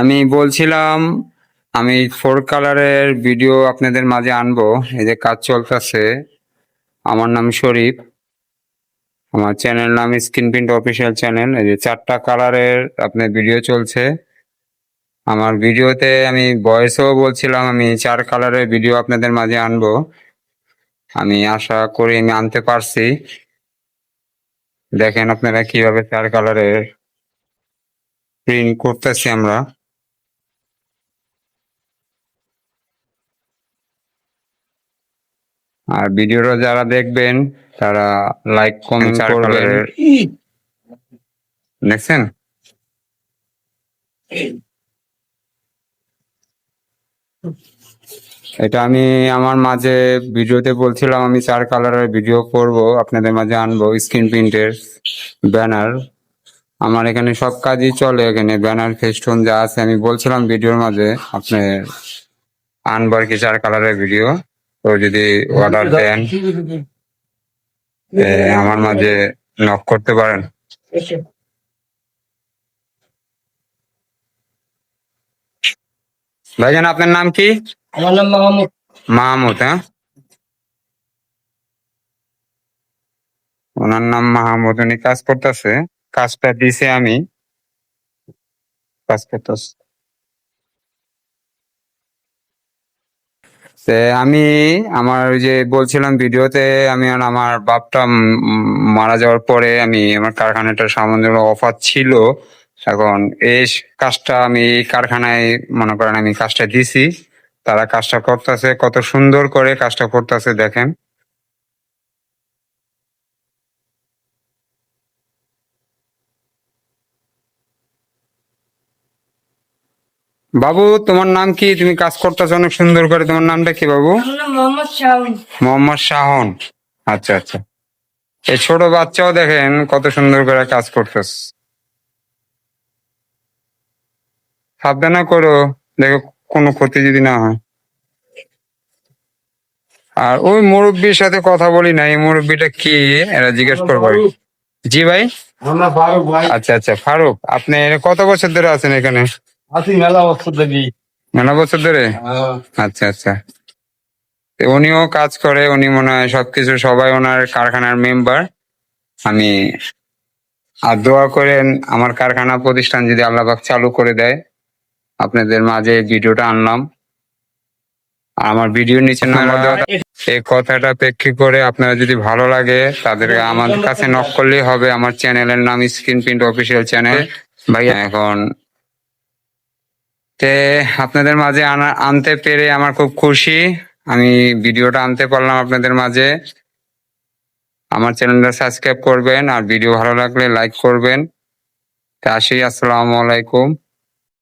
আমি বলছিলাম, আমি ফোর কালারের ভিডিও আপনাদের মাঝে আনব। এই যে কাজ চলতেছে, আমার নাম শরীফ। আমার চ্যানেল নাম স্ক্রিন প্রিন্ট অফিসিয়াল চ্যানেল এই যে চারটা কালারের আপনার ভিডিও চলছে। আমার ভিডিওতে আমি ভয়েসও বলছিলাম, আমি চার কালারের ভিডিও আপনাদের মাঝে আনব। আমি আশা করি আমি আনতে পারছি। দেখেন আপনারা কীভাবে চার কালারের প্রিন্ট করতেছি আমরা। আর ভিডিওটা যারা দেখবেন তারা লাইক কমেন্ট করবেন। দেখছেন? এটা আমি আমার মাঝে ভিডিওতে বলছিলাম আমি চার কালারের ভিডিও করব। আপনাদের মাঝে আনব স্ক্রিন প্রিন্টের ব্যানার আমার এখানে সব কাজই চলে এখানে ব্যানার ফেস্টুন যা আছে আমি বলছিলাম ভিডিওর মাঝে আপনি আনবার কি চার কালারের ভিডিও তো যদি অর্ডার দেন আমার মাঝে নক করতে পারেন। ভাইজান আপনার নাম কি? আমার নাম মাহমুদ। মাহমুদ হ্যাঁ? ওনার নাম মাহমুদ উনি কাজ করতেছে। কাজটা দিছে আমি। আমি আমার ওই যে বলছিলাম ভিডিওতে, আমি আমার বাপটা মারা যাওয়ার পরে আমি আমার কারখানাটা সামান্য অফার ছিল। এখন এই কাজটা আমি কারখানায়, মনে করেন আমি কাজটা দিছি। তারা কাজটা করতেছে, কত সুন্দর করে কাজটা করতেছে, দেখেন। বাবু তোমার নাম কি? তুমি কাজ করতেছো অনেক সুন্দর করে। তোমার নামটা কি বাবু? মোহাম্মদ শাহুন মোহাম্মদ শাহন আচ্ছা আচ্ছা। এই ছোট বাচ্চাও দেখেন কত সুন্দর করে কাজ করতেছে। সাবধানে করো দেখো কোনো ক্ষতি যদি না হয়। আর ওই মুরব্বীর সাথে কথা বলি না এই মুরব্বীটা কি? এরা জিজ্ঞেস করব জি ভাই? আমরা ফারুক ভাই। আচ্ছা আচ্ছা ফারুক। আপনি কত বছর ধরে আছেন এখানে? আছি মেলা বছর দেখি মেলা বছর ধরে? আচ্ছা আচ্ছা। তো উনিও কাজ করে উনি মনে হয় সবকিছু সবাই ওনার কারখানার মেম্বার। আমি আর দোয়া করেন আমার কারখানা প্রতিষ্ঠান যদি আল্লাহবাক চালু করে দেয় আপনাদের মাঝে ভিডিওটা আনলাম। আর আমার ভিডিও নিচে নাম্বার দেওয়া এই কথাটা প্রেক্ষি করে আপনারা যদি ভালো লাগে তাদের আমার কাছে নক করলেই হবে। আমার চ্যানেলের নাম স্ক্রিন প্রিন্ট অফিসিয়াল চ্যানেল। ভাইয়া এখন তে আপনাদের মাঝে আনা, আনতে পেরে আমার খুব খুশি। আমি ভিডিওটা আনতে পারলাম আপনাদের মাঝে। আমার চ্যানেলটা সাবস্ক্রাইব করবেন আর ভিডিও ভালো লাগলে লাইক করবেন। তা আসি, আসসালামু আলাইকুম।